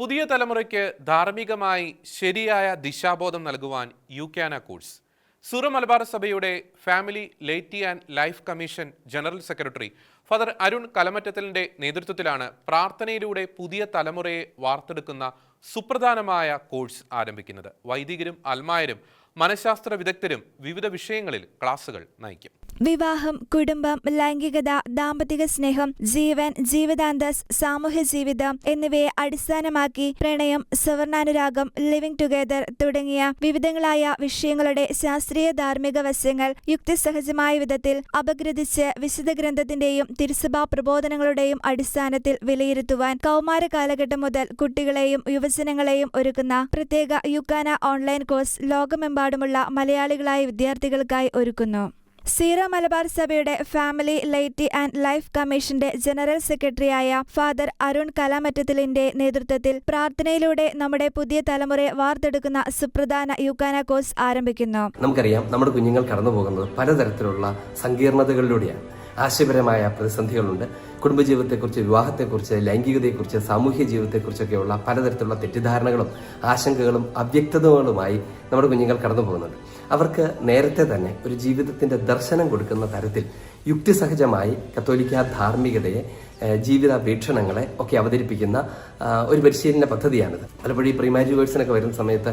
പുതിയ തലമുറയ്ക്ക് ധാർമ്മികമായി ശരിയായ ദിശാബോധം നൽകുവാൻ യു ക്യാന കോഴ്സ്. സൂറ മലബാർ സഭയുടെ family laity and life commission general secretary father Arun കലമറ്റത്തലിന്റെ നേതൃത്വത്തിലാണ് പ്രാർത്ഥനയിലൂടെ പുതിയ തലമുറയെ വാർത്തെടുക്കുന്ന സുപ്രധാനമായ കോഴ്സ് ആരംഭിക്കുന്നത്. വൈദികരും അൽമായരും മനഃശാസ്ത്ര വിദഗ്ധരും വിവിധ വിഷയങ്ങളിൽ ക്ലാസുകൾ നയിക്കും. വിവാഹം കുടുംബം ലൈംഗികത ദാമ്പത്തിക സ്നേഹം ജീവൻ ജീവിതാന്തസ് സാമൂഹ്യ ജീവിതം എന്നിവയെ അടിസ്ഥാനമാക്കി പ്രണയം സവർണാനുരാഗം ലിവിംഗ് ടുഗദർ തുടങ്ങിയ വിവിധങ്ങളായ വിഷയങ്ങളുടെ ശാസ്ത്രീയ ധാർമ്മിക വശങ്ങൾ യുക്തിസഹജമായ വിധത്തിൽ അപഗ്രഥിച്ച് വിശുദ്ധ ഗ്രന്ഥത്തിന്റെയും തിരുസഭാ പ്രബോധനങ്ങളുടെയും അടിസ്ഥാനത്തിൽ വിലയിരുത്തുവാൻ കൗമാര കാലഘട്ടം മുതൽ കുട്ടികളെയും യുവജനങ്ങളെയും ഒരുക്കുന്ന പ്രത്യേക യുക്കാന ഓൺലൈൻ കോഴ്സ് ലോകമെമ്പാടുമുള്ള മലയാളികളായ വിദ്യാർത്ഥികൾക്കായി ഒരുക്കുന്നു. സീറോ മലബാർ സഭയുടെ ഫാമിലി ലൈറ്റി ആൻഡ് ലൈഫ് കമ്മീഷന്റെ ജനറൽ സെക്രട്ടറിയായ ഫാദർ അരുൺ കലാമറ്റത്തിലിന്റെ നേതൃത്വത്തിൽ പ്രാർത്ഥനയിലൂടെ നമ്മുടെ പുതിയ തലമുറയെ വാർത്തെടുക്കുന്ന സുപ്രധാന യുക്കാന കോഴ്സ് ആരംഭിക്കുന്നു. നമുക്കറിയാം നമ്മുടെ കുഞ്ഞുങ്ങൾ കടന്നു പോകുന്നത് പലതരത്തിലുള്ള സങ്കീർണതകളിലൂടെയാണ്. ആശയപരമായ പ്രതിസന്ധികളുണ്ട്. കുടുംബജീവിതത്തെക്കുറിച്ച് വിവാഹത്തെക്കുറിച്ച് ലൈംഗികതയെക്കുറിച്ച് സാമൂഹ്യ ജീവിതത്തെക്കുറിച്ചൊക്കെയുള്ള പലതരത്തിലുള്ള തെറ്റിദ്ധാരണകളും ആശങ്കകളും അവ്യക്തതകളുമായി നമ്മുടെ കുഞ്ഞുങ്ങൾ കടന്നു പോകുന്നുണ്ട് അവർക്ക് നേരത്തെ തന്നെ ഒരു ജീവിതത്തിന്റെ ദർശനം കൊടുക്കുന്ന തരത്തിൽ യുക്തിസഹജമായി കത്തോലിക്ക ധാർമ്മികതയെ ജീവിത വീക്ഷണങ്ങളെ ഒക്കെ അവതരിപ്പിക്കുന്ന ഒരു പരിശീലന പദ്ധതിയാണിത്. പലപ്പോഴും ഈ പ്രീമാരി വേഴ്സിനൊക്കെ വരുന്ന സമയത്ത്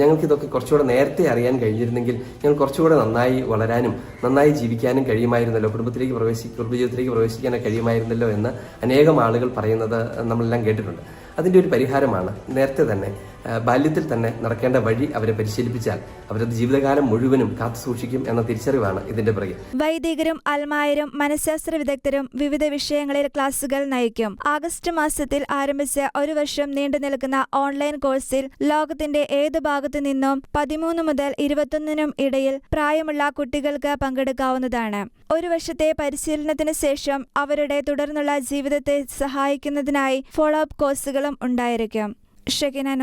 ഞങ്ങൾക്കിതൊക്കെ കുറച്ചുകൂടെ നേരത്തെ അറിയാൻ കഴിഞ്ഞിരുന്നെങ്കിൽ ഞങ്ങൾ കുറച്ചുകൂടെ നന്നായി വളരാനും നന്നായി ജീവിക്കാനും കഴിയുമായിരുന്നല്ലോ. കുടുംബത്തിലേക്ക് പ്രവേശി കുടുംബജീവിതത്തിലേക്ക് പ്രവേശിക്കാനൊക്കെ കഴിയുമായിരുന്നല്ലോ എന്ന് അനേകം ആളുകൾ പറയുന്നത് നമ്മളെല്ലാം കേട്ടിട്ടുണ്ട്. അതിന്റെ ഒരു പരിഹാരമാണ് നേരത്തെ തന്നെ ബാല്യത്തിൽ തന്നെ നടക്കേണ്ട വഴി അവരെ പരിശീലിപ്പിച്ചാൽ അവരത് ജീവിതകാലം മുഴുവനും കാത്തു സൂക്ഷിക്കും എന്ന തിരിച്ചറിവാണ് ഇതിന്റെ പിറകിൽ വൈദികരും അൽമായരും മനഃശാസ്ത്ര വിദഗ്ധരും വിവിധ വിഷയങ്ങളിൽ ക്ലാസുകൾ നയിക്കും. ആഗസ്റ്റ് മാസത്തിൽ ആരംഭിച്ച ഒരു വർഷം നീണ്ടു നിൽക്കുന്ന ഓൺലൈൻ കോഴ്സിൽ ലോകത്തിന്റെ ഏത് ഭാഗത്തു നിന്നും പതിമൂന്ന് മുതൽ ഇരുപത്തൊന്നിനും ഇടയിൽ പ്രായമുള്ള കുട്ടികൾക്ക് പങ്കെടുക്കാവുന്നതാണ്. ഒരു വർഷത്തെ പരിശീലനത്തിന് ശേഷം അവരുടെ തുടർന്നുള്ള ജീവിതത്തെ സഹായിക്കുന്നതിനായി ഫോളോ അപ്പ് കോഴ്സുകളും ഉണ്ടായിരിക്കും. ഷെക്കിന